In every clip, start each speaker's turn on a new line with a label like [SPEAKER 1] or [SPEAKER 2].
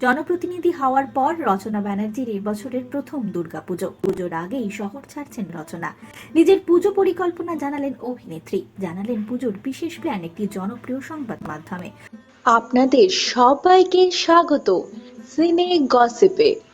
[SPEAKER 1] জনপ্রতিনিধি হওয়ার পর রচনা ব্যানার্জির এই বছরের প্রথম দুর্গাপুজো। পুজোর আগেই শহর ছাড়ছেন রচনা। নিজের পুজো পরিকল্পনা জানালেন অভিনেত্রী। জানালেন পুজোর বিশেষ প্ল্যান একটি জনপ্রিয় সংবাদ মাধ্যমে।
[SPEAKER 2] আপনাদের সবাইকে স্বাগত। সিনে গসিপে।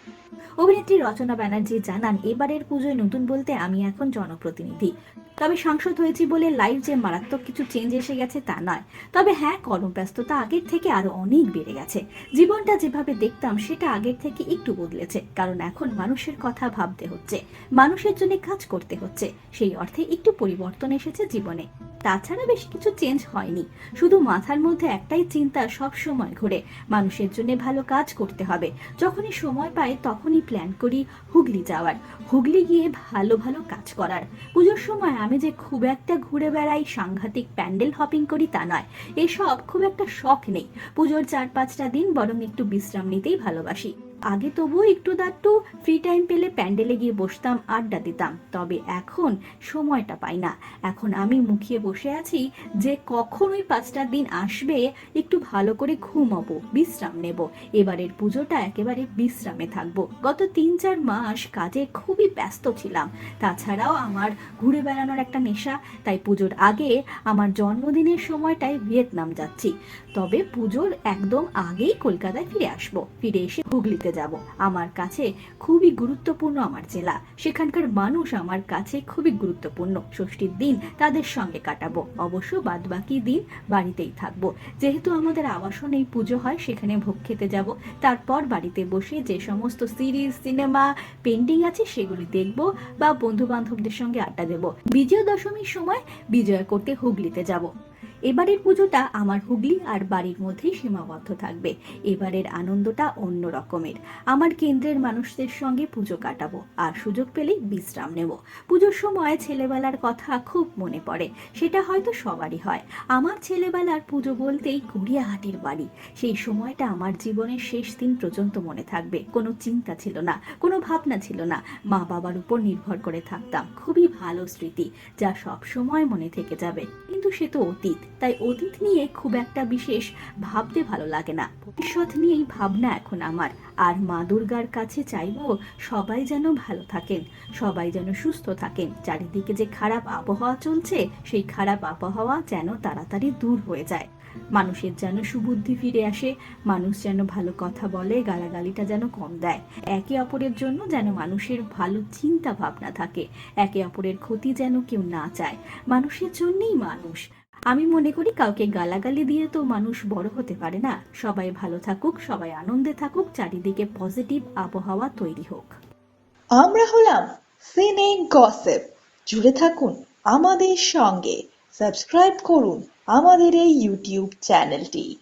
[SPEAKER 1] অভিনেত্রী রচনা ব্যানার্জি জানান, এবারের পুজোয় নতুন বলতে আমি এখন জনপ্রতিনিধি। তবে সাংসদ হয়েছি বলে লাইভ যে মারাত্মক কিছু চেঞ্জ এসে গেছে তা নয়। তবে হ্যাঁ কর্মব্যস্ততা আগের থেকে আরও অনেক বেড়ে গেছে। জীবনটা যেভাবে দেখতাম, সেটা আগের থেকে একটু বদলেছে। কারণ এখন মানুষের কথা ভাবতে হচ্ছে। মানুষের জন্য কাজ করতে হচ্ছে। সেই অর্থে একটু পরিবর্তন এসেছে জীবনে। তাছাড়া বেশি কিছু চেঞ্জ হয়নি। শুধু মাথার মধ্যে একটাই চিন্তা সব সময় ঘুরে। মানুষের জন্য ভালো কাজ করতে হবে। যখনই সময় পাই তখনই প্ল্যান করি হুগলি যাওয়ার। হুগলি গিয়ে ভালো ভালো কাজ করার। পুজোর সময় আমি যে খুব একটা ঘুরে বেড়াই, সাংঘাতিক প্যান্ডেল হপিং করি তা নয়। এসব খুব একটা শখ নেই। পুজোর চার পাঁচটা দিন বরং একটু বিশ্রাম নিতেই ভালোবাসি। আগে তবুও একটু দাট্টু ফ্রি টাইম পেলে প্যান্ডেলে গিয়ে বসতাম, আড্ডা দিতাম। তবে এখন সময়টা পাই না। এখন আমি মুখিয়ে বসে আছি যে কখন ওই পাঁচটার দিন আসবে, একটু ভালো করে ঘুমাবো, বিশ্রাম নেব। এবারের পুজোটা একেবারে বিশ্রামে থাকব। গত তিন চার মাস কাজে খুবই ব্যস্ত ছিলাম। তাছাড়াও আমার ঘুরে বেড়ানোর একটা নেশা, তাই পুজোর আগে আমার জন্মদিনের সময়টায় ভিয়েতনাম যাচ্ছি। তবে পুজোর একদম আগেই কলকাতায় ফিরে আসব। ফিরে এসে হুগলিতে যাব। আমার কাছে খুবই গুরুত্বপূর্ণ আমার জেলা। সেখানকার মানুষ আমার কাছে খুবই গুরুত্বপূর্ণ। ষষ্ঠীর দিন তাদের সঙ্গে কাটাবো। অবশ্য বাদ বাকি দিন বাড়িতেই থাকব। যেহেতু আমাদের আবাসনেই পুজো হয়, সেখানে ভোগ খেতে যাব। তারপর বাড়িতে বসে যে সমস্ত সিরিজ, সিনেমা, পেন্টিং আছে, সেগুলি দেখব বা বন্ধু বান্ধবদের সঙ্গে আড্ডা দেব। বিজয়া দশমীর সময় বিজয় করতে হুগলিতে যাব। এবারের পুজোটা আমার হুগলি আর বাড়ির মধ্যেই সীমাবদ্ধ থাকবে। এবারের আনন্দটা অন্য রকমের। আমার কেন্দ্রের মানুষদের সঙ্গে পুজো কাটাবো আর সুযোগ পেলেই বিশ্রাম নেব। পুজোর সময় ছেলেবেলার কথা খুব মনে পড়ে। সেটা হয়তো সবারই হয়। আমার ছেলেবেলার পুজো বলতেই গড়িয়াহাটির বাড়ি। সেই সময়টা আমার জীবনের শেষ দিন পর্যন্ত মনে থাকবে। কোনো চিন্তা ছিল না, কোনো ভাবনা ছিল না। মা বাবার উপর নির্ভর করে থাকতাম। খুবই ভালো স্মৃতি, যা সব সময় মনে থেকে যাবে। কিন্তু সে তো অতীত, তাই অতীত নিয়ে খুব একটা বিশেষ ভাবতে ভালো লাগে না। ভবিষ্যৎ নিয়েই ভাবনা এখন আমার। আর মা দুর্গার কাছে চাইব সবাই যেন ভালো থাকেন, সবাই যেন সুস্থ থাকেন। চারিদিকে যে খারাপ আবহাওয়া চলছে, সেই খারাপ আবহাওয়া যেন তাড়াতাড়ি দূর হয়ে যায়। মানুষের যেন সুবুদ্ধি ফিরে আসে, মানুষ যেন ভালো কথা বলে, গালাগালিটা যেন কম দেয়। একে অপরের জন্য যেন মানুষের ভালো চিন্তা ভাবনা থাকে, একে অপরের ক্ষতি যেন কেউ না চায়। মানুষের জন্যই মানুষ। আমি মনে করি কাউকে গালাগালি দিয়ে তো মানুষ বড় হতে পারে না। সবাই ভালো থাকুক, সবাই আনন্দে থাকুক, চারিদিকে পজিটিভ আবহাওয়া তৈরি হোক।
[SPEAKER 2] আমরা হলাম সিনে গসেপ জুড়ে থাকুন আমাদের সঙ্গে। সাবস্ক্রাইব করুন আমাদের এই ইউটিউব চ্যানেলটি।